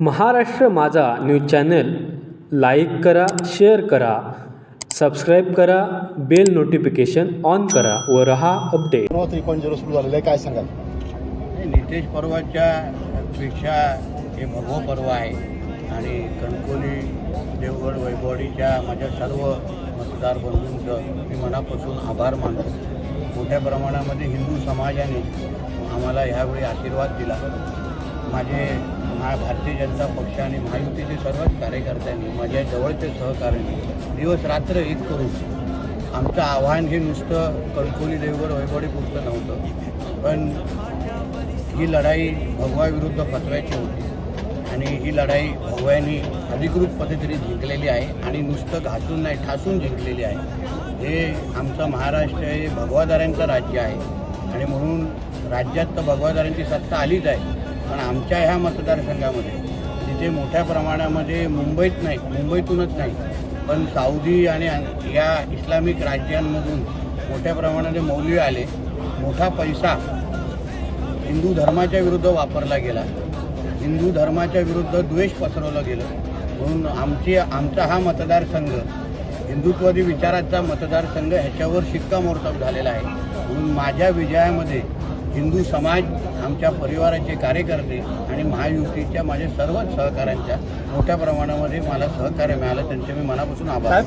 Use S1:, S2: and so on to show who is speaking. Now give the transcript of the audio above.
S1: Maharashtra Majha news channel like करा share करा subscribe करा बेल नोटिफिकेशन ऑन करा व रहा अपडेट.
S2: थ्री पॉईंट झिरो सुरू झालेलं आहे. काय सांगाल?
S3: नाही, नितेश पर्वाच्या पेक्षा हे भगवं पर्व आहे आणि कणकोली देवगड वैभवडीच्या माझ्या सर्व मतदार बंधूंचं मी मनापासून आभार मानतो. मोठ्या प्रमाणामध्ये हिंदू समाजाने आम्हाला ह्यावेळी आशीर्वाद दिला. माझे महा भारतीय जनता पक्ष आणि महायुतीचे सर्वच कार्यकर्त्यांनी माझ्या जवळचे सहकार्याने दिवस रात्र एक करून आमचं आव्हान हे नुसतं कणकोली देवगड वैभवडी पुरतं नव्हतं. पण ही लढाई भगवाविरुद्ध फतव्याची होती आणि ही लढाई भगव्यांनी अधिकृत पद्धतीने जिंकलेली आहे आणि नुसतं घासून नाही ठासून जिंकलेली आहे. हे आमचं महाराष्ट्र हे भगवादाऱ्यांचं राज्य आहे आणि म्हणून राज्यात तर भगवादाऱ्यांची सत्ता आलीच आहे. पण आमच्या ह्या मतदारसंघामध्ये तिथे मोठ्या प्रमाणामध्ये मुंबईत नाही मुंबईतूनच नाही पण साऊदी आणि या इस्लामिक राज्यांमधून मोठ्या प्रमाणामध्ये मौलवी आले मोठा पैसा हिंदू धर्माच्या विरुद्ध वापरला गेला हिंदू धर्माच्या विरुद्ध द्वेष पसरवलं गेलं म्हणून आमची आमचा हा मतदारसंघ हिंदुत्वादी विचाराचा मतदारसंघ ह्याच्यावर शिक्कामोर्तब झालेला आहे. म्हणून माझ्या विजयामध्ये हिंदू समाज आमच्या परिवाराचे कार्यकर्ते आणि महायुतीच्या माझ्या सर्वच सहकाऱ्यांच्या मोठ्या प्रमाणामध्ये मला सहकार्य मिळालं. त्यांचे मी मनापासून आभार